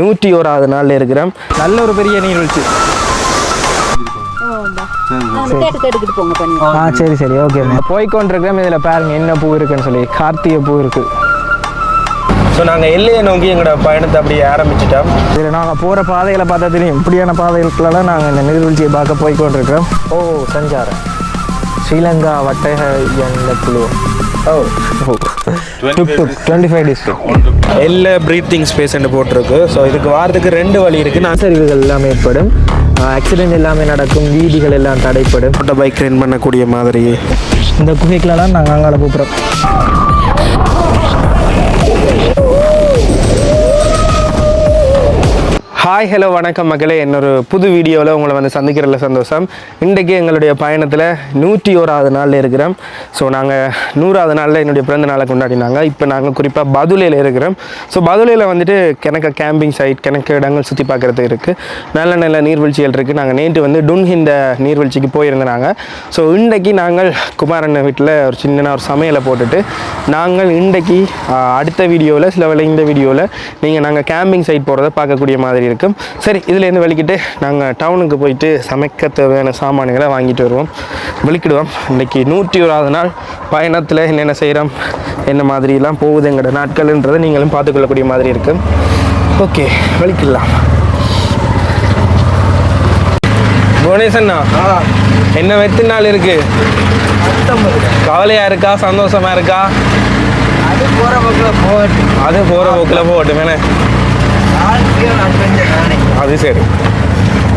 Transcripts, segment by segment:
நூற்றி ஓராவது நாளில் இருக்கிறோம் நல்ல ஒரு பெரிய நீர்வீழ்ச்சி ஆ சரி சரி. ஓகே போய்கொண்டிருக்கிறோம் இதில் பாருங்க என்ன பூ இருக்குன்னு சொல்லி. கார்த்திகை பூ இருக்கு. ஸோ நாங்கள் எல்லையை நோக்கி எங்களோட பயணத்தை அப்படியே ஆரம்பிச்சிட்டோம். இதில் நாங்கள் போகிற பாதைகளை பார்த்தா தெரியும். இப்படியான பாதைகளுக்கெல்லாம் நாங்கள் இந்த நீர்வீழ்ச்சியை பார்க்க போய்கொண்டிருக்கிறோம் ஓ சஞ்சாரம். ஸ்ரீலங்கா வட்டக குழு. டுவெண்ட்டி ஃபைவ் டிஸ்ட்ரிக்ட் எல்லா ப்ரீத்திங் ஸ்பேஸ்ன்னு போட்டிருக்கு. ஸோ இதுக்கு வாரத்துக்கு ரெண்டு வழி இருக்குது நாசரிவுகள் எல்லாமே ஏற்படும். ஆக்சிடென்ட் எல்லாமே நடக்கும். வீதிகள் எல்லாம் தடைப்படும். மோட்டோ பைக் ட்ரெயின் பண்ணக்கூடிய மாதிரி. இந்த குகைகளெல்லாம் நாங்கள் அங்கால போகிறோம் ஹாய் ஹலோ வணக்கம் மகளே. என்னொரு புது வீடியோவில் உங்களை வந்து சந்திக்கிறதுல சந்தோஷம். இன்றைக்கு எங்களுடைய பயணத்தில் நூற்றி ஓராவது நாளில் இருக்கிறோம். ஸோ நாங்கள் நூறாவது நாளில் என்னுடைய பிறந்த நாளை கொண்டாடினாங்க. இப்போ நாங்கள் குறிப்பாக பதுலையில் இருக்கிறோம். ஸோ பதுலையில் வந்துட்டு கிணக்க கேம்பிங் சைட் கிணக்கு இடங்கள் சுற்றி பார்க்குறதுக்கு இருக்குது நல்ல நல்ல நீர்வீழ்ச்சிகள் இருக்குது நாங்கள் நேற்று வந்து டுன்ஹிந்த நீர்வீழ்ச்சிக்கு போயிருந்தாங்க. ஸோ இன்றைக்கு நாங்கள் குமாரண்ண வீட்டில் ஒரு சின்ன ஒரு சமையலை போட்டுட்டு நாங்கள் இன்றைக்கு அடுத்த வீடியோவில் சில இந்த வீடியோவில் நீங்கள் நாங்கள் கேம்பிங் சைட் போகிறத பார்க்கக்கூடிய மாதிரி இருக்கும் சரி இதுலேருந்து வெளிக்கிட்டு நாங்கள் டவுனுக்கு போயிட்டு சமைக்க தேவையான சாமான்களை வாங்கிட்டு வருவோம். வெளிக்கிடுவோம். இன்றைக்கி நூற்றி ஓராவது நாள். பயணத்தில் என்னென்ன செய்கிறோம் என்ன மாதிரிலாம் போகுது எங்களோட நாட்கள்ன்றதை நீங்களும் பார்த்துக்கொள்ளக்கூடிய மாதிரி இருக்கும் ஓகே வெளிக்கிடலாம். புவனேசண்ணா என்ன எத்தனை நாள் இருக்கு? கவலையா இருக்கா? சந்தோஷமா இருக்கா? அது போற பக்கம் போகட்டு அது போற போக்கில் போகட்டும் வேணே அது சரி.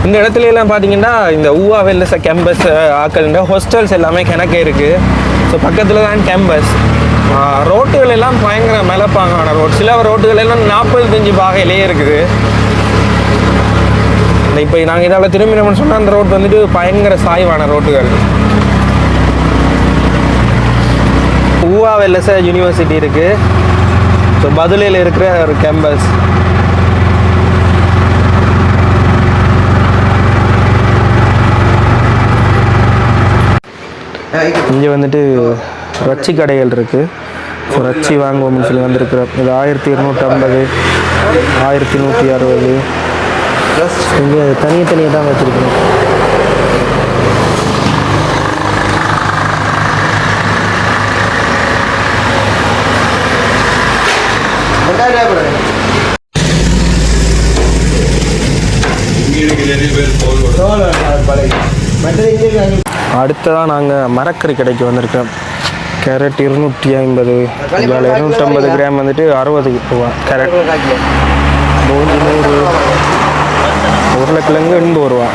இந்த இடத்துல எல்லாம் பார்த்தீங்கன்னா இந்த ஊவா வெல்லச கேம்பஸ் ஆக்கள்ன்ற ஹோஸ்டல்ஸ் எல்லாமே கிணக்கே இருக்குது ஸோ பக்கத்தில் தான் கேம்பஸ் ரோட்டுகள் எல்லாம் பயங்கர ஆனால் ரோட் சில ரோட்டுகள் எல்லாம் நாற்பத்தஞ்சு பாகையிலேயே இருக்குது. இப்போ நாங்கள் இதால் திரும்பினோம்னு சொன்னால் அந்த ரோட் வந்துட்டு பயங்கர சாய்வான ரோட்டுகள். ஊவா வெல்லச யூனிவர்சிட்டி இருக்குது ஸோ பதிலையில் இருக்கிற ஒரு கேம்பஸ் இங்கே வந்துட்டு ரச்சி கடைகள் இருக்குது ஸோ ரச்சி வாங்குவோம்னு சொல்லி வந்திருக்கிறோம். இது ஆயிரத்தி இருநூற்றம்பது ஆயிரத்தி நூற்றி அறுபது. இங்கே தனியாக தனியாக தான் வச்சுருக்கணும் அடுத்ததாக நாங்கள் மரக்கறி கடைக்கு வந்திருக்கோம் கேரட் இருநூற்றி ஐம்பது இதில் இருநூற்றம்பது கிராம் வந்துட்டு அறுபது ரூபா கேரட். நூறு நூறு உருளைக்கிழங்கு எண்பது ரூபா.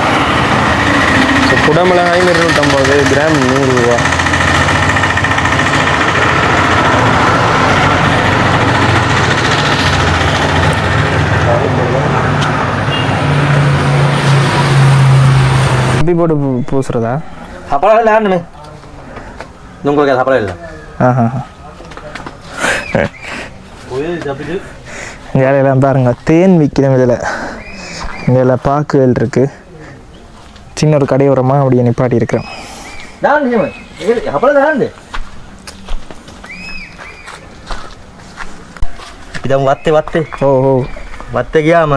ஸோ குடமிளகாயும் இருநூற்றம்பது கிராம் நூறு ரூபா. கம்பி போட்டு பூசுறதா? சப்பளம் இல்லை ஆண்டுமே உங்களுக்கு சப்பளம் இல்லை ஆஹா இலையெல்லாம் பாருங்க தேன் விற்கிறோம் இதில் இதில் பாக்குகள் இருக்கு சின்ன ஒரு கடையோரமாக அப்படியே நிப்பாட்டி இருக்கிறோம் ದಾಂಡ್ ನೀವು ಹಪ್ಪಳ ದಾಂಡ್ ಇದಮ್ಮ ಒತ್ತೆ ಒತ್ತೆ ஓ ஓ ಒತ್ತೆಗೆ ಆಮ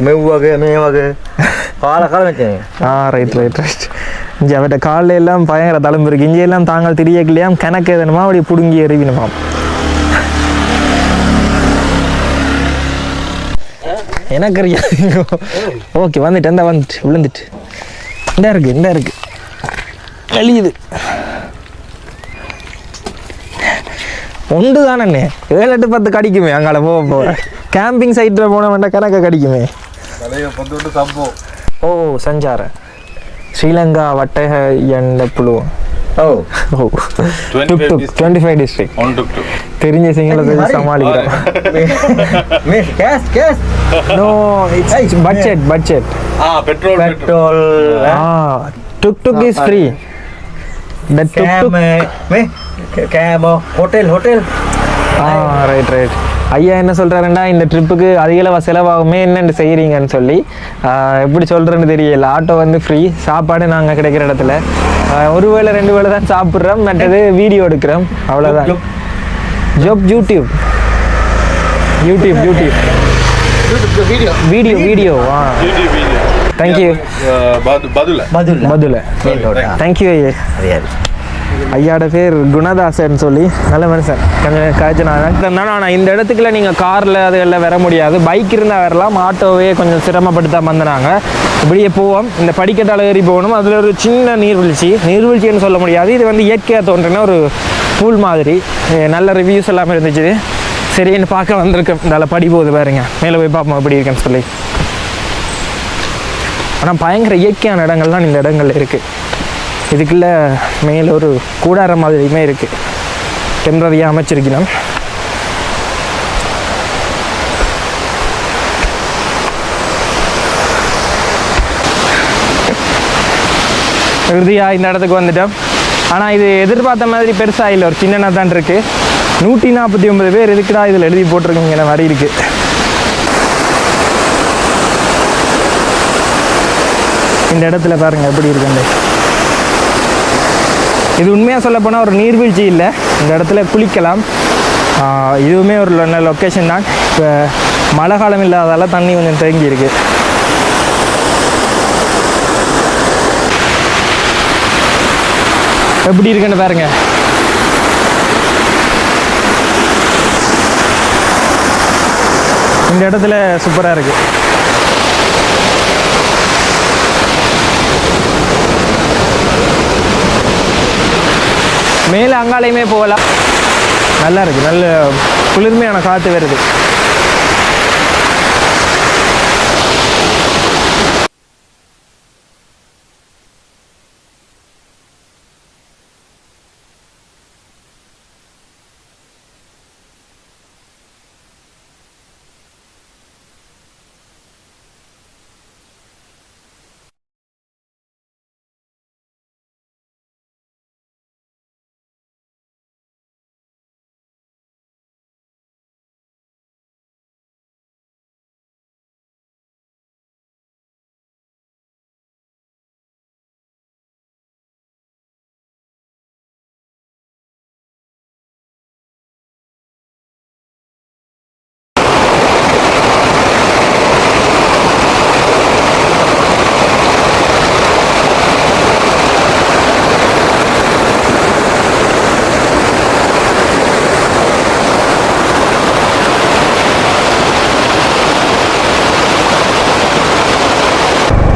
மெவ்வாக மேவாக கால காலம் வச்சேன் ஆ ரைட் ரைட் ரைட் இங்கே அவட்ட காலில் எல்லாம் பயங்கர தழும்பு இருக்கு. இங்கே எல்லாம் தாங்கள் திரியக்கலையாம் கணக்கு எதனுமா? அப்படி பிடுங்கி எறிவினுமாம். எனக்கு ஓகே வந்துட்டு இந்த வந்துட்டு விழுந்துட்டு. இந்த இருக்கு இந்த இருக்கு. வெளியுது. ஒன்று தானே ஏழு எட்டு பத்து கடிக்குமே அங்கால போக போக. கேம்பிங் சைட்டில் போன வேண்டாம் கணக்க கடிக்குமே. ஓ சஞ்சார five district On tuk tuk. தெரிஞ்ச case no it's budget budget Ah, petrol. petrol. Petrol ah tuk tuk is free came hotel hotel right right ஐயா என்ன சொல்கிறாருன்னா இந்த ட்ரிப்புக்கு அதிகளவு செலவாகுமே என்னென்னு செய்கிறீங்கன்னு சொல்லி எப்படி சொல்கிறேன்னு தெரியல. ஆட்டோ வந்து ஃப்ரீ சாப்பாடு நாங்கள் கிடைக்கிற இடத்துல. ஒரு வேளை ரெண்டு வேளை தான் சாப்பிட்றோம். மற்றது வீடியோ எடுக்கிறோம். அவ்வளோதான் job YouTube YouTube YouTube video video video ஆ. தேங்க்யூ பதுல மெயின் ரோட்டா தேங்க்யூ ஐயா. ஐயாட பேர் குணதாசன் சொல்லி நல்ல மனுஷன். கொஞ்சம் நான் ஆனால் ஆனால் இந்த இடத்துக்குள்ள நீங்கள் காரில் அதுகளில் வர முடியாது. பைக் இருந்தால் வரலாம் ஆட்டோவே கொஞ்சம் சிரமப்பட்டு தான் வந்தாங்க இப்படியே போவோம். இந்த படிக்கட்டால் ஏறி போகணும். அதில் ஒரு சின்ன நீர்வீழ்ச்சி. நீர்வீழ்ச்சின்னு சொல்ல முடியாது. இது வந்து இயற்கையாக தோன்றின ஒரு பூல் மாதிரி. நல்ல ரிவ்யூஸ் எல்லாமே இருந்துச்சு. சரின்னு பார்க்க வந்திருக்கேன். இதால் படி போகுது பாருங்க. மேலே போய் பார்ப்போம் எப்படி இருக்கேன்னு சொல்லி. ஆனால் பயங்கர இயற்கையான இடங்கள்லாம் இந்த இடங்கள்ல இருக்குது இதுக்குள்ள மேலே ஒரு கூடார மாதிரியுமே இருக்குது டெம்பரரியாக அமைச்சிருக்கணும். இறுதியாக இந்த இடத்துக்கு வந்துட்டோம். ஆனால் இது எதிர்பார்த்த மாதிரி பெருசாக இல்லை. ஒரு சின்னனா தான் இருக்குது நூற்றி நாற்பத்தி ஒன்பது பேர் இதுக்குடா இதில் எழுதி போட்டிருக்கீங்கிற மாதிரி இருக்குது இந்த இடத்துல பாருங்க எப்படி இருக்குன்னு. இது உண்மையாக சொல்ல போனால் ஒரு நீர்வீழ்ச்சி இல்லை. இந்த இடத்துல குளிக்கலாம். இதுவுமே ஒரு நல்ல லொக்கேஷன் தான். இப்போ மழை காலம் இல்லாதால தண்ணி கொஞ்சம் தேங்கி இருக்கு எப்படி இருக்குன்னு பாருங்க. இந்த இடத்துல சூப்பராக இருக்குது மேலே அங்காலையுமே போகலாம். நல்லா இருக்குது நல்ல குளிர்மையான காற்று வருது.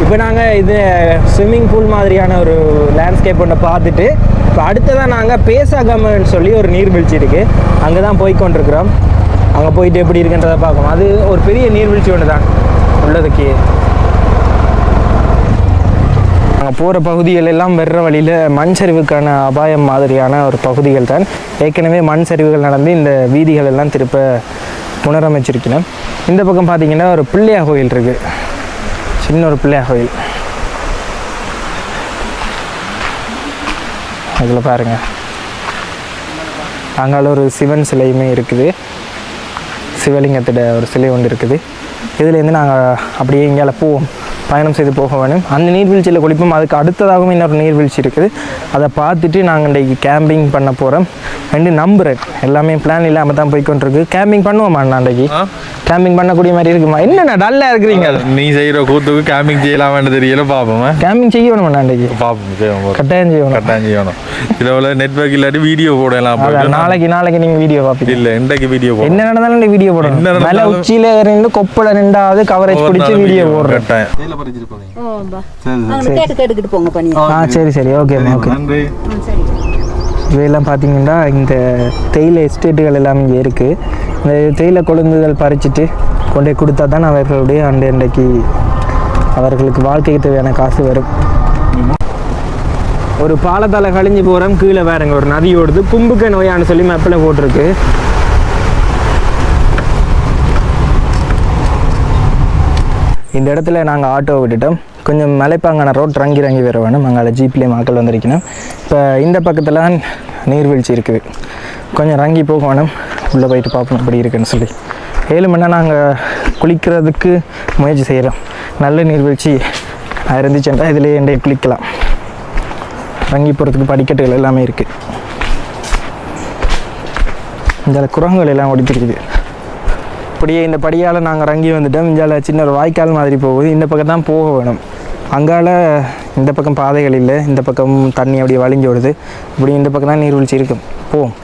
இப்போ நாங்கள் இது ஸ்விம்மிங் பூல் மாதிரியான ஒரு லேண்ட்ஸ்கேப் ஒன்றை பார்த்துட்டு இப்போ அடுத்ததான் நாங்கள் பேசாகம்னு சொல்லி ஒரு நீர்வீழ்ச்சி இருக்குது அங்கே தான் போய் கொண்டிருக்கிறோம் அங்கே போயிட்டு எப்படி இருக்குன்றதை பார்க்கணும். அது ஒரு பெரிய நீர்வீழ்ச்சி ஒன்று தான் உள்ளதுக்கு. நாங்கள் போகிற பகுதிகள் எல்லாம் வெற வழியில் மண் சரிவுக்கான அபாயம் மாதிரியான ஒரு பகுதிகள் தான். ஏற்கனவே மண் சரிவுகள் நடந்து இந்த வீதிகள் எல்லாம் திருப்ப புனரமைச்சிருக்கணும் இந்த பக்கம் பார்த்தீங்கன்னா ஒரு பிள்ளையா கோயில் இருக்குது சின்ன ஒரு பிள்ளையார் கோயில். அதில் பாருங்கள் அங்கால ஒரு சிவன் சிலையுமே இருக்குது. சிவலிங்கத்திட ஒரு சிலை ஒன்று இருக்குது. இதுலேருந்து நாங்கள் அப்படியே இங்கால போவோம். பயணம் செய்து போக வேணும். அந்த நீர்வீழ்ச்சியில் குளிப்போம். அதுக்கு அடுத்ததாகவும் இன்னொரு நீர்வீழ்ச்சி இருக்குது. அதை பார்த்துட்டு நாங்கள் இன்றைக்கு கேம்பிங் பண்ண போகிறோம் ரெண்டு நம்புறேன் எல்லாமே பிளான் இல்லாமல் தான் போய்க்கொண்டிருக்கு. கேம்பிங் பண்ணுவோமா அண்ணா அன்றைக்கு கேம்பிங் பண்ணக்கூடிய மாதிரி இருக்குமா? என்னண்ணா டல்லாக இருக்கிறீங்க? நீ செய்யற கூத்துக்கு கேம்பிங் செய்யலாமான்னு தெரியல பாப்போம். கேம்பிங் செய்யணுமா அன்றைக்கு பாப்போம் செய்வோம் ஒரு கட்டாயம் செய்யணும். கட்டாயம் செய்யணும். இதுல நெட்வொர்க் இல்லாட்டி வீடியோ போடலாம் நாளைக்கு நாளைக்கு நீங்கள் வீடியோ பார்ப்பீங்க இல்ல இன்றைக்கு வீடியோ போடணும் என்ன நடந்தாலும் நீ வீடியோ போடணும். நடந்தாலும் உச்சியில இருந்து கொப்பள ரெண்டாவது கவரேஜ் பிடிச்சி வீடியோ போடுறேன். கட்டாயம். சரி சரி. Okay okay. நன்றி. ம் சரி. இவையெல்லாம் பார்த்தீங்கன்னா இந்த தேயிலை எஸ்டேட்டுகள் எல்லாம் இங்கே இருக்குது இந்த தேயிலை கொழுந்துகள் பறிச்சுட்டு கொண்டே கொடுத்தா தான் அவர்களுடைய அண்டை அண்டைக்கு அவர்களுக்கு வாழ்க்கைக்கு தேவையான காசு வரும். ஒரு பாலத்தால் கழிஞ்சு போகிறோம் கீழே வேறங்க ஒரு நதி ஓடுது. கும்புக்க நோயான்னு சொல்லி மேப்பில் போட்டிருக்கு. இந்த இடத்துல நாங்கள் ஆட்டோ விட்டுட்டோம். கொஞ்சம் மலைப்பாங்கான ரோட் இறங்கி இறங்கி வர வேணும். அங்கால ஜீப்லேயே மக்கள் வந்திருக்கணும். இப்போ இந்த பக்கத்தில் தான் நீர்வீழ்ச்சி இருக்குது. கொஞ்சம் இறங்கி போக வேணும். உள்ளே போயிட்டு பார்ப்போம் அப்படி இருக்குன்னு சொல்லி. ஏழு மணி நாங்கள் குளிக்கிறதுக்கு முயற்சி செய்கிறோம் நல்ல நீர்வீழ்ச்சி இருந்துச்சுன்னா இதிலே எண்டே குளிக்கலாம். இறங்கி போகிறதுக்கு படிக்கட்டுகள் எல்லாமே இருக்குது இந்த குரங்குகள் எல்லாம் ஒடித்திருக்குது அப்படியே இந்த படியால் நாங்கள் இறங்கி வந்துட்டோம். இங்கால சின்ன ஒரு வாய்க்கால் மாதிரி போகுது. இந்த பக்கம் தான் போக வேணும். அங்கால இந்த பக்கம் பாதைகள் இல்லை இந்த பக்கம் தண்ணி அப்படியே வழிஞ்சு விடுது இப்படி இந்த பக்கம் தான் நீர்வீழ்ச்சி இருக்கும். போவோம்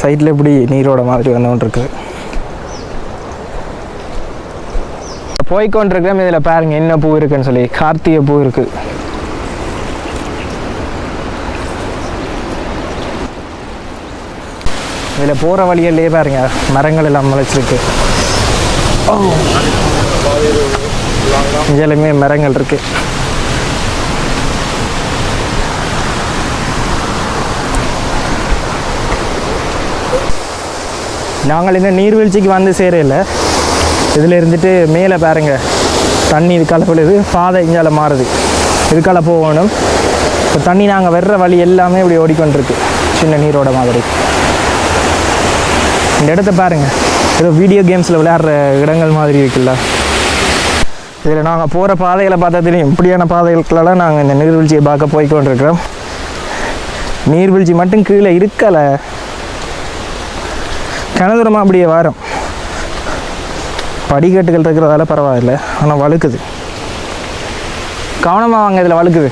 சைடில் இப்படி நீரோட மாதிரி வந்து இருக்குது போய்க்கொண்டிருக்கிறோம். இதில் பாருங்க என்ன பூ இருக்குன்னு சொல்லி. கார்த்திகை பூ இருக்குது இதில் போகிற வழியிலே பாருங்க மரங்கள் எல்லாம் முளைச்சிருக்கு. ஓ இங்கேயுமே மரங்கள் இருக்கு. நாங்கள் இந்த நீர்வீழ்ச்சிக்கு வந்து சேரையில் இதில் இருந்துட்டு மேலே பாருங்க. தண்ணி இதுக்கால போடுது பாதை இங்கால மாறுது. இதுக்கால போகணும். இப்போ தண்ணி நாங்கள் வர்ற வழி எல்லாமே இப்படி ஓடிக்கொண்டிருக்கு. சின்ன நீரோட மாதிரி. இந்த இடத்த பாருங்க. ஏதோ வீடியோ கேம்ஸில் விளையாடுற இடங்கள் மாதிரி இருக்குல்ல. இதில் நாங்கள் போகிற பாதைகளை பார்த்தா தெரியும். இப்படியான பாதைகளுக்கெல்லாம் நாங்கள் இந்த நீர்வீழ்ச்சியை பார்க்க போய்கொண்டிருக்கிறோம் நீர்வீழ்ச்சி மட்டும் கீழே இருக்கலை. கனதூரமாக அப்படியே வரும். படிக்கட்டுகள் இருக்கிறதால பரவாயில்ல. ஆனால் வழுக்குது. கவனமாக வாங்க இதில் வழுக்குது.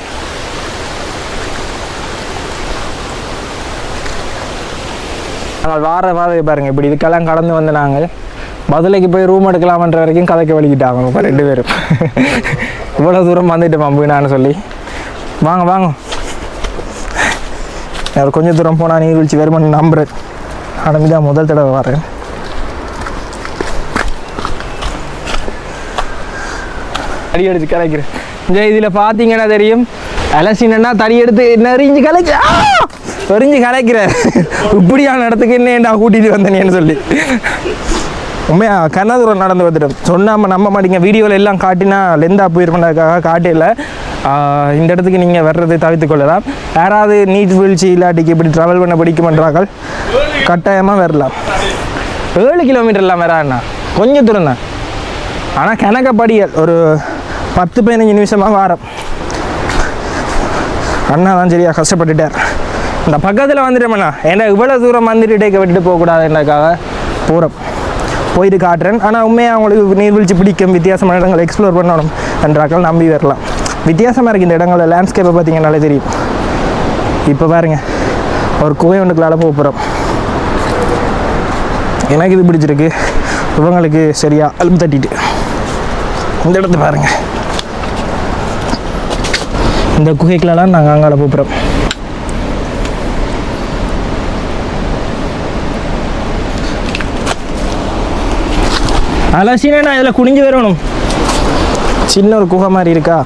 நாங்கள் வார பாதையை பாருங்கள் இப்படி இதுக்கெல்லாம் கடந்து வந்து நாங்கள் பதிலைக்கு போய் ரூம் எடுக்கலாமன்ற வரைக்கும் கதைக்க வலிக்கிட்டாங்க இப்போ ரெண்டு பேரும். இவ்வளோ தூரம் வந்துட்டு பம்புனான்னு சொல்லி. வாங்க வாங்க. நான் கொஞ்சம் தூரம் போனால் நீர்வீழ்ச்சி வருமானு நம்புறேன். ஆனால் தான் முதல் தடவை வரேன். தடி எடுத்து கலைக்கிறேன். இந்த இதில் பார்த்தீங்கன்னா தெரியும். அலசினா தடி எடுத்து நெறிஞ்சு கலைக்க எரிஞ்சு கலைக்கிறேன். இப்படியான இடத்துக்கு என்ன கூட்டிகிட்டு வந்தேன்னு சொல்லி. உண்மையா கண்ணாதூரம் நடந்து வந்துட்டோம் சொன்னாம நம்ப மாட்டீங்க. வீடியோவில் எல்லாம் காட்டினா லெந்தாக போயிருப்பேன்றதுக்காக காட்டில இந்த இடத்துக்கு நீங்கள் வர்றது தவிர்த்து கொள்ளலாம். யாராவது நீட் வீழ்ச்சி இல்லாட்டிக்கு இப்படி ட்ராவல் பண்ண பிடிக்குமென்றார்கள் கட்டாயமாக வரலாம். ஏழு கிலோமீட்டர்லாம் வராண்ணா கொஞ்சம் தூரம் தான். ஆனால் கணக்கப்படியல் ஒரு பத்து பதினஞ்சு நிமிஷமாக வாரம். அண்ணா தான் சரியா கஷ்டப்பட்டுட்டார். இந்த பக்கத்தில் வந்துட்டோம்ண்ணா ஏன்னா இவ்வளோ தூரம் வந்துட்டு டேக்க விட்டுட்டு போகக்கூடாதுன்றக்காக போகிறோம் போயிட்டு காட்டுறேன். ஆனால் உண்மையாக அவங்களுக்கு நீர்வீழ்ச்சி பிடிக்கும். வித்தியாசமான இடங்களை எக்ஸ்ப்ளோர் பண்ணணும். என்றாக்கள் நம்பி வரலாம். வித்தியாசமாக இருக்குது இந்த இடங்களில் லேண்ட்ஸ்கேப்பை பார்த்தீங்கன்னாலே தெரியும். இப்போ பாருங்கள் ஒரு குகை ஒன்றுக்களால் போக போகிறோம் எனக்கு இது பிடிச்சிருக்கு. இவங்களுக்கு சரியா அலும்பு தட்டிட்டு. இந்த இடத்த பாருங்க. இந்த குகைக்குள்ளலாம் நாங்கள் அங்கால போகிறோம் அலசினா நான் இதில் குனிஞ்சு வரணும். சின்ன ஒரு குகை மாதிரி இருக்கா?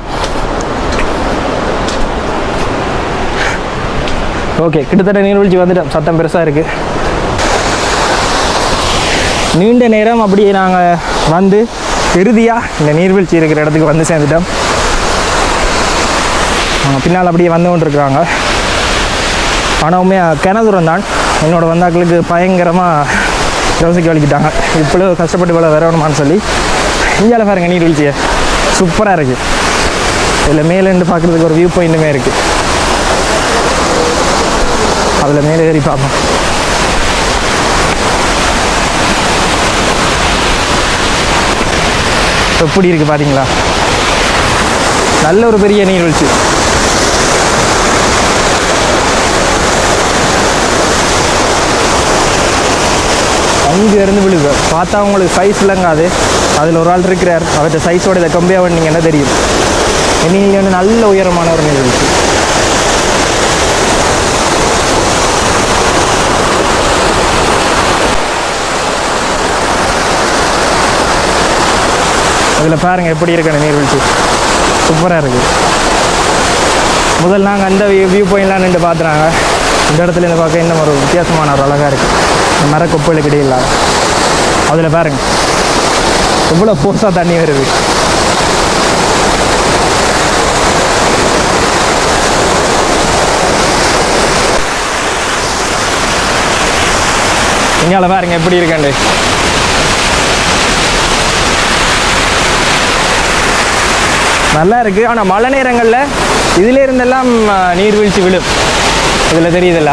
ஓகே கிட்டத்தட்ட நீர்வீழ்ச்சி வந்துட்டோம். சத்தம் பெருசாக இருக்குது நீண்ட நேரம் அப்படியே நாங்கள் வந்து இறுதியாக இந்த நீர்வீழ்ச்சி இருக்கிற இடத்துக்கு வந்து சேர்ந்துட்டோம். பின்னால் அப்படியே வந்து கொண்டிருக்கிறாங்க. ஆனால் உண்மையாக கிணதுரம் தான் என்னோட வந்தாக்களுக்கு பயங்கரமாக யோசிக்க வலிக்கிட்டாங்க இவ்வளோ கஷ்டப்பட்டு இவ்வளோ வரணுமான்னு சொல்லி இந்தியாவில் பாருங்க நீர்வீழ்ச்சியை சூப்பராக இருக்குது இதில் மேலேருந்து பார்க்குறதுக்கு ஒரு வியூ பாயிண்ட்டுமே இருக்குது அதில் மேலே ஏறி பார்ப்போம் எப்படி இருக்குது பார்த்தீங்களா நல்ல ஒரு பெரிய நீர்வீழ்ச்சி அங்கேருந்து விழுது பார்த்தா உங்களுக்கு சைஸ் இல்லைங்காது அதில் ஒரு ஆள் இருக்கிறார். அவர்கிட்ட சைஸோட இதை கம்மியாக பண்ணீங்கன்னா தெரியும்? என்னையில் வந்து நல்ல உயரமான ஒரு நீர்வீழ்ச்சி அதில் பாருங்கள் எப்படி இருக்கணும் நீர்வீழ்ச்சி. சூப்பராக இருக்குது முதல் நாங்கள் அந்த வியூ வியூ பாயிண்ட்லாம் நின்று பார்த்துறாங்க இந்த இடத்துல இருந்து பார்க்க இன்னும் ஒரு வித்தியாசமான ஒரு அழகாக இருக்குது மரக்கொப்பைகளுக்கு இடையில் அதில் பாருங்க. எவ்வளோ ஃபோர்ஸாக தண்ணி வருது. இங்கால பாருங்க எப்படி இருக்காண்டு. நல்லா இருக்குது ஆனால் மழை நேரங்களில் இதிலே இருந்தெல்லாம் நீர்வீழ்ச்சி விழும். அதில் தெரியுதல்ல.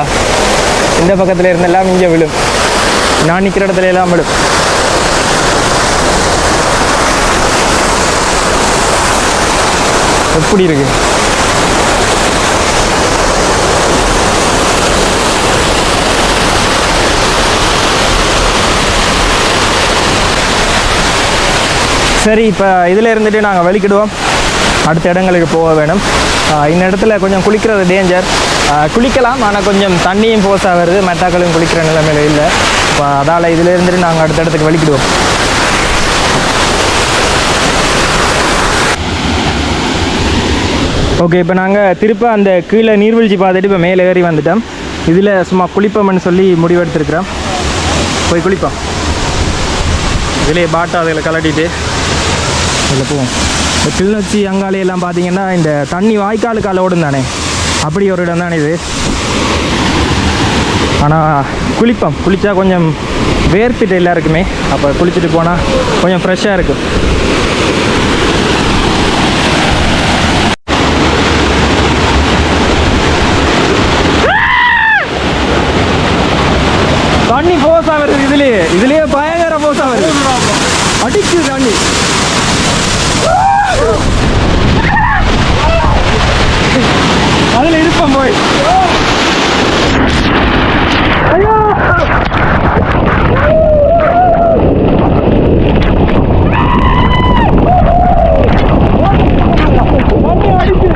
இந்த பக்கத்தில் இருந்தெல்லாம் இங்கே விழும். நான் நிற்கிற இடத்துல எல்லாம் விழும். எப்படி இருக்கு? சரி இப்போ இதில் இருந்துட்டு நாங்கள் வலிக்கிடுவோம் அடுத்த இடங்களுக்கு போக வேணும். இந்த இடத்துல கொஞ்சம் குளிக்கிறது டேஞ்சர் குளிக்கலாம். ஆனால் கொஞ்சம் தண்ணியும் போஸாக வருது. மெட்டாக்களும் குளிக்கிற நிலைமையில இல்லை. இப்போ அதால் இதிலேருந்து நாங்கள் அடுத்த இடத்துக்கு வலிக்கிடுவோம் ஓகே இப்போ நாங்கள் திருப்ப அந்த கீழே நீர்வீழ்ச்சி பார்த்துட்டு இப்போ மேலே ஏறி வந்துட்டோம். இதில் சும்மா குளிப்போம்னு சொல்லி முடிவெடுத்துருக்குறோம். போய் குளிப்போம். இதிலே பாட்டா அதில் கலட்டிட்டு இதில் போவோம். இந்த கிளிநொச்சி அங்காளி பார்த்தீங்கன்னா இந்த தண்ணி வாய்க்காலுக்கால ஓடும் தானே அப்படி ஒரு இடம் தான் இது. ஆனால் குளிப்போம். குளித்தா கொஞ்சம் வேர்த்துட்டு எல்லாருக்குமே. அப்போ குளிச்சுட்டு போனால் கொஞ்சம் ஃப்ரெஷ்ஷாக இருக்கும் தண்ணி போஸா வருது இதுலேயே. இதுலேயே பயங்கர போஸா வருது அடிக்குது தண்ணி அதுல இருப்போம் போய் ஐயோ தண்ணி அடிக்குது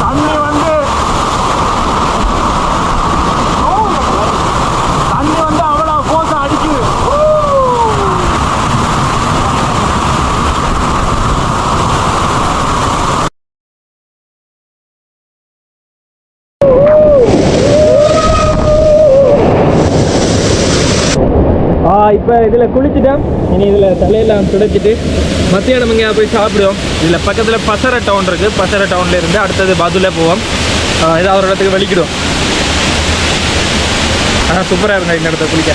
தண்ணி வந்து தண்ணி வந்து அவ்வளோ போச அடிக்குது ஆ இப்போ இதில் குளிச்சுட்டேன். இனி இதில் தலையெல்லாம் துடைச்சிட்டு மத்தியானம் இங்கே போய் சாப்பிடுவோம். இதில் பக்கத்தில் பசர டவுன் இருக்குது பசர டவுன்லேருந்து அடுத்தது பதுல போவோம். ஆ, ஏதாவது ஒரு இடத்துக்கு வெளிக்கிடுவோம் ஆனால் சூப்பராக இருந்தால் இந்த இடத்த குளிக்க.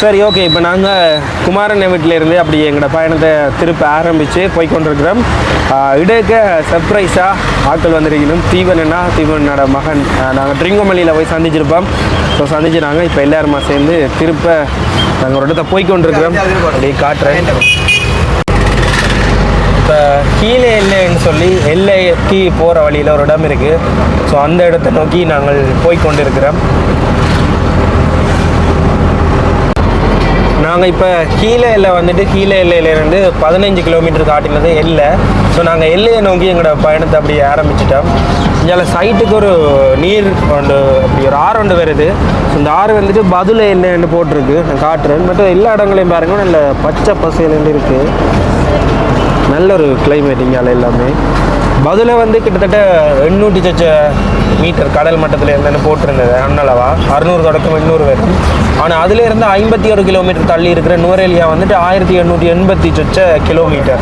சரி ஓகே இப்போ நாங்கள் குமாரன் வீட்டிலேருந்து அப்படி எங்களோட பயணத்தை திருப்ப ஆரம்பித்து போய்கொண்டிருக்கிறோம் இடக்க இடைக்க சர்ப்ரைஸாக ஆட்கள் வந்திருக்கணும் தீவனா தீவனோட மகன். நாங்கள் ட்ரிங்கோமல்லியில் போய் சந்திச்சிருப்போம். ஸோ சந்திச்சு நாங்கள் இப்போ எல்லாருமா சேர்ந்து திருப்ப நாங்கள் ஒரு இடத்த போய் கொண்டிருக்கிறோம். அப்படியே காட்டுறேன். இப்போ கீழே எல்லைன்னு சொல்லி எல்லைக்கு போகிற வழியில் ஒரு இடம் இருக்குது ஸோ அந்த இடத்தை நோக்கி நாங்கள் போய் கொண்டிருக்கிறோம். நாங்கள் இப்போ கீழே எல்லை வந்துட்டு கீழே எல்லையிலேருந்து பதினஞ்சு கிலோமீட்டர் காட்டினது எல்லை. ஸோ நாங்கள் எல்லையை நோக்கி எங்களோட பயணத்தை அப்படி ஆரம்பிச்சிட்டோம். இதில் சைட்டுக்கு ஒரு நீர் ஒன்று அப்படி ஒரு ஆறு ஒன்று வருது. ஸோ இந்த ஆறு வந்துட்டு பதுல எல்லைன்னு போட்டிருக்கு. நான் காட்டுறேன். மட்டும் எல்லா இடங்களையும் பாருங்கள் நல்ல பச்சை பசையிலேருந்து இருக்குது நல்ல ஒரு கிளைமேட் இங்கே எல்லாமே. பதுல வந்து கிட்டத்தட்ட எண்ணூற்றி சச்ச மீட்டர் கடல் மட்டத்தில் இருந்தேன்னு போட்டிருந்தது. அண்ணளவா அறுநூறு தொடக்கம் எண்ணூறு வரும். ஆனால் அதுலேருந்து ஐம்பத்தி ஒரு கிலோமீட்டர் தள்ளி இருக்கிற நுவரேலியா வந்துட்டு ஆயிரத்தி எண்ணூற்றி எண்பத்தி சொச்ச கிலோமீட்டர்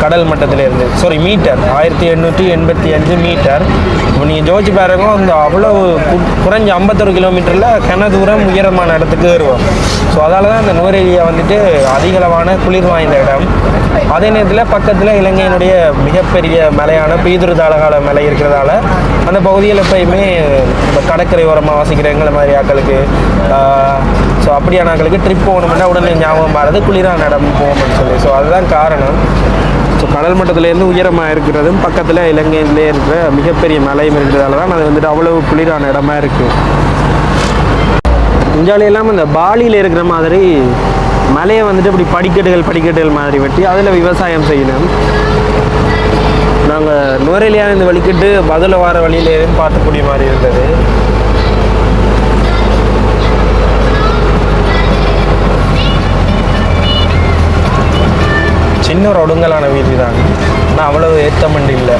கடல் மட்டத்தில் இருந்து. Sorry metre. ஆயிரத்தி எண்ணூற்றி எண்பத்தி அஞ்சு மீட்டர். இப்போ நீங்கள் ஜோதிச்சு பாருங்க அந்த அவ்வளோ கு- குறைஞ்ச ஐம்பத்தொரு கிலோமீட்டரில் கன தூரம் உயரமான இடத்துக்கு ஏறுவோம். ஸோ அதால தான் அந்த நுவரேலியா வந்துட்டு அதிகளவான குளிர் வாய்ந்த இடம். அதே நேரத்தில் பக்கத்தில் இலங்கையினுடைய மிகப்பெரிய மலையான பீதுருதாளகால மலை இருக்கிறதால அந்த பகுதியில் எப்பயுமே இந்த கடற்கரை ஓரமாக வசிக்கிற எங்களை மாதிரி ஆக்களுக்கு ஸோ அப்படியான ஆட்களுக்கு ட்ரிப் போகணும்னா உடனே ஞாபகம் மாறது குளிரான இடம் போகணும்னு சொல்லி. ஸோ அதுதான் காரணம். ஸோ கடல் மட்டத்துலேருந்து உயரமாக இருக்கிறதும் பக்கத்தில் இலங்கையிலே இருக்கிற மிகப்பெரிய மலையும் இருக்கிறதால தான் அது வந்துட்டு அவ்வளவு குளிரான இடமா இருக்குது இந்தியாவிலாம் இந்த பாலியில் இருக்கிற மாதிரி மலையை வந்துட்டு இப்படி படிக்கட்டுகள் படிக்கட்டுகள் மாதிரி வெட்டி அதில் விவசாயம் செய்யணும். நாங்கள் நுரையிலேயே இந்த வழிக்கட்டு பதில் வார வழியில பார்த்துக்கூடிய மாதிரி இருந்தது. சின்ன ஒரு ஒடுங்கலான வீதி தான். ஆனால் அவ்வளவு ஏத்தமண்டு இல்லை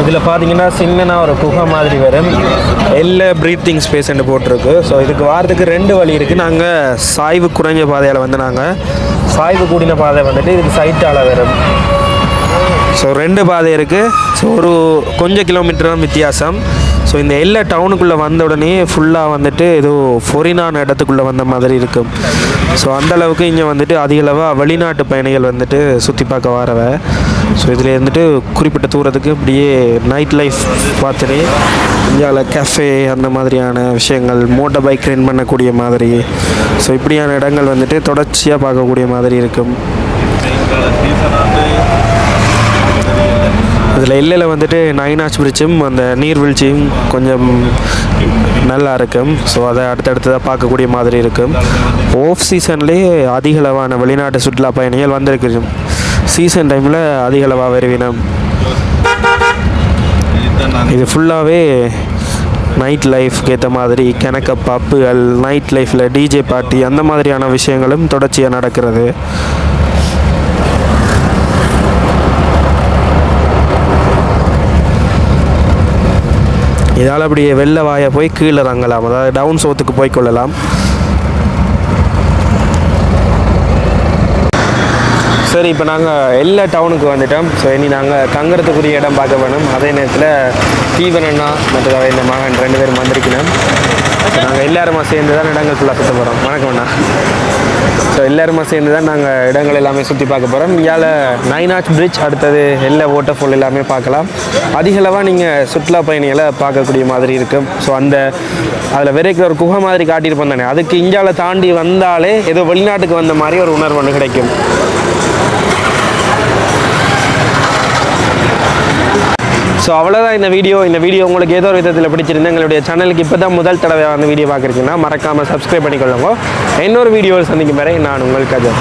இதில் பார்த்தீங்கன்னா சின்னனா ஒரு குகை மாதிரி வரும். எல்லா ப்ரீத்திங் ஸ்பேஸ்ன்னு போட்டிருக்கு. ஸோ இதுக்கு வாரத்துக்கு ரெண்டு வழி இருக்குது நாங்கள் சாய்வு குறைஞ்ச பாதையால் வந்து நாங்கள் சாய்வு கூடின பாதை வந்துட்டு இதுக்கு சைட்டால் வரும். ஸோ ரெண்டு பாதை இருக்குது ஸோ ஒரு கொஞ்சம் கிலோமீட்டர் தான் வித்தியாசம். ஸோ இந்த எல்லா டவுனுக்குள்ளே வந்த உடனே ஃபுல்லாக வந்துட்டு ஏதோ ஃபொரினான இடத்துக்குள்ளே வந்த மாதிரி இருக்கும் ஸோ அந்தளவுக்கு இங்கே வந்துட்டு அதிகளவாக வெளிநாட்டு பயணிகள் வந்துட்டு சுற்றி பார்க்க வரவ. ஸோ இதில் இருந்துட்டு குறிப்பிட்ட தூரத்துக்கு இப்படியே நைட் லைஃப் பார்த்துட்டு இந்தியாவில் கஃபே அந்த மாதிரியான விஷயங்கள் மோட்டர் பைக் ரென் பண்ணக்கூடிய மாதிரி. ஸோ இப்படியான இடங்கள் வந்துட்டு தொடர்ச்சியாக பார்க்கக்கூடிய மாதிரி இருக்கும். இதில் எல்லையில் வந்துட்டு நைனாச் பிரிட்ஜும் அந்த நீர்வீழ்ச்சியும் கொஞ்சம் நல்லா இருக்கும். ஸோ அதை அடுத்தடுத்ததாக பார்க்கக்கூடிய மாதிரி இருக்கும். ஓஃப் சீசன்லேயே அதிகளவான வெளிநாட்டு சுற்றுலா பயணிகள் வந்திருக்கு சீசன் டைமில் அதிகளவாக வருவினம். இது ஃபுல்லாகவே நைட் லைஃப்க்கு ஏற்ற மாதிரி கிணக்க பப்புகள் நைட் லைஃப்பில் டிஜே பார்ட்டி அந்த மாதிரியான விஷயங்களும் தொடர்ச்சியாக நடக்கிறது. இதால் அப்படியே வெள்ளை வாய போய் கீழே இறங்கலாம். அதாவது டவுன் சோத்துக்கு போய் கொள்ளலாம். சரி இப்போ நாங்கள் எல்லா டவுனுக்கு வந்துட்டோம். ஸோ இனி நாங்கள் தங்குறதுக்குரிய இடம் பார்க்க வேணும் அதே நேரத்தில் தீவனண்ணா மற்றது இந்த மகன் ரெண்டு பேரும் வந்திருக்கணும். நாங்கள் எல்லாருமா சேர்ந்து தான் இடங்கள் ஃபுல்லாக சுற்ற போகிறோம் வணக்கம்ண்ணா ஸோ எல்லாருமா சேர்ந்து தான் நாங்கள் இடங்கள் எல்லாமே சுற்றி பார்க்க போகிறோம் இங்கால நைனாச் பிரிட்ஜ் அடுத்தது எல்லா வாட்டர்ஃபால் எல்லாமே பார்க்கலாம். அதிகளவாக நீங்கள் சுற்றுலா பயணிகளை பார்க்கக்கூடிய மாதிரி இருக்கும் ஸோ அந்த அதில் விரைக்கிற ஒரு குகை மாதிரி காட்டியிருப்போம் தானே. அதுக்கு இந்தியாவில் தாண்டி வந்தாலே ஏதோ வெளிநாட்டுக்கு வந்த மாதிரி ஒரு உணர்வு ஒன்று கிடைக்கும். ஸோ அவ்வளோதான் இந்த வீடியோ இந்த வீடியோ உங்களுக்கு ஏதோ ஒரு விதத்தில் பிடிச்சிருந்தா எங்களுடைய சேனலுக்கு இப்போ தான் முதல் தடவை வந்து வீடியோ பார்க்குறீங்கன்னா மறக்காமல் சப்ஸ்கிரைப் பண்ணிக்கொள்ளுங்க. இன்னொரு வீடியோவில் சந்திக்கும் வரை நான் உங்கள் கஜன்.